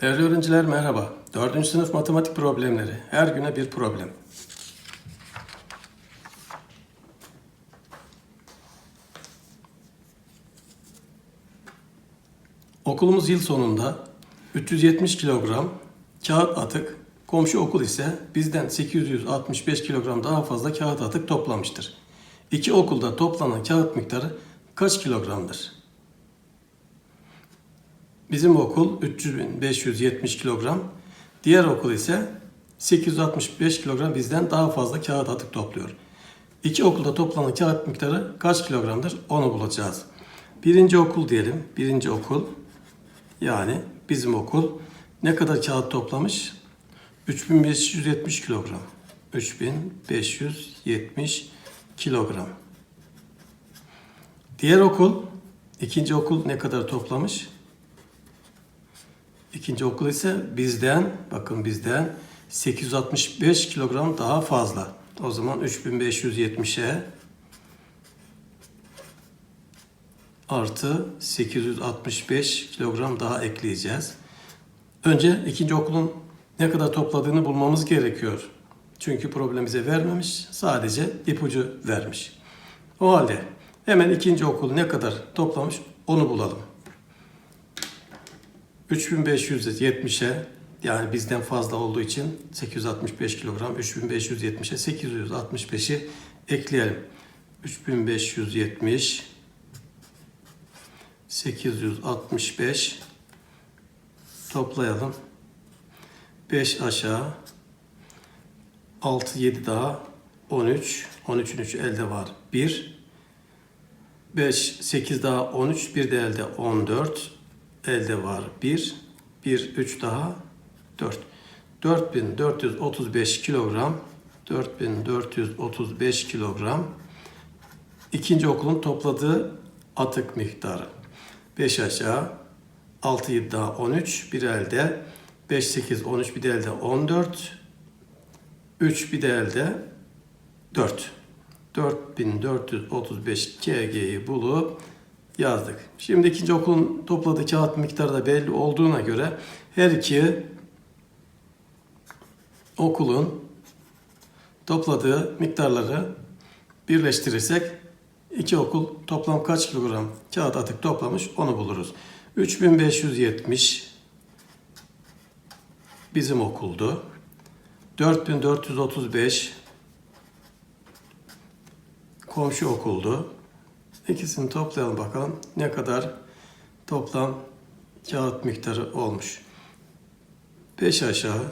Değerli öğrenciler merhaba. 4. sınıf matematik problemleri. Her güne bir problem. Okulumuz yıl sonunda 370 kilogram kağıt atık, komşu okul ise bizden 865 kilogram daha fazla kağıt atık toplamıştır. İki okulda toplanan kağıt miktarı kaç kilogramdır? Bizim okul 3570 kilogram, diğer okul ise 865 kilogram bizden daha fazla kağıt atık topluyor. İki okulda toplanan kağıt miktarı kaç kilogramdır onu bulacağız. Birinci okul diyelim, birinci okul yani bizim okul ne kadar kağıt toplamış? 3570 kilogram. 3570 kilogram. Diğer okul, ikinci okul ne kadar toplamış? İkinci okul ise bizden, bakın bizden 865 kilogram daha fazla. O zaman 3570'e artı 865 kilogram daha ekleyeceğiz. Önce ikinci okulun ne kadar topladığını bulmamız gerekiyor. Çünkü problem bize vermemiş, sadece ipucu vermiş. O halde hemen ikinci okul ne kadar toplamış onu bulalım. 3570'e yani bizden fazla olduğu için 865 kilogram 3570'e 865'i ekleyelim. 3570 865 toplayalım. 5 aşağı 6 7 daha 13 13'ün 3 elde var. 1 5 8 daha 13 bir de elde 14 elde var. 1 1 3 daha 4 4435 kilogram 4435 kilogram ikinci okulun topladığı atık miktarı. 5 aşağı 6 7 daha 13 bir elde 5 8 13 bir de elde 14 3 bir de elde 4 4435 kg'yi bulup yazdık. Şimdi ikinci okulun topladığı kağıt miktarı da belli olduğuna göre her iki okulun topladığı miktarları birleştirirsek iki okul toplam kaç kilogram kağıt atık toplamış onu buluruz. 3570 bizim okuldu. 4435 komşu okuldu. İkisini toplayalım bakalım ne kadar toplam kağıt miktarı olmuş. 5 aşağı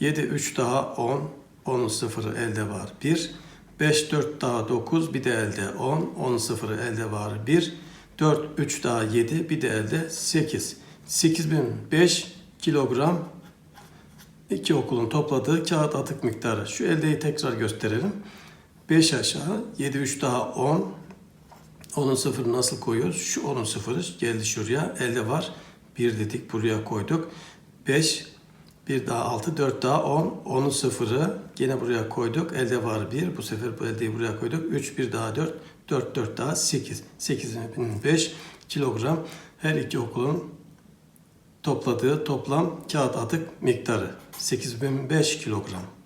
7 3 daha 10 10'un sıfırı elde var 1 5 4 daha 9 bir de elde 10 10'un sıfırı elde var 1 4 3 daha 7 bir de elde 8 8005 kilogram iki okulun topladığı kağıt atık miktarı. Şu eldeyi tekrar gösterelim. 5 aşağı 7 3 daha 10 10'un sıfırı nasıl koyuyoruz? Şu 10'un sıfırı geldi şuraya. Elde var. 1 dedik buraya koyduk. 5 bir daha 6 4 daha 10 10'un sıfırı gene buraya koyduk. Elde var 1. Bu sefer bu eldeyi buraya koyduk. 3 bir daha 4 4 4 daha 8. 8005 kilogram her iki okulun topladığı toplam kağıt atık miktarı 8005 kilogram.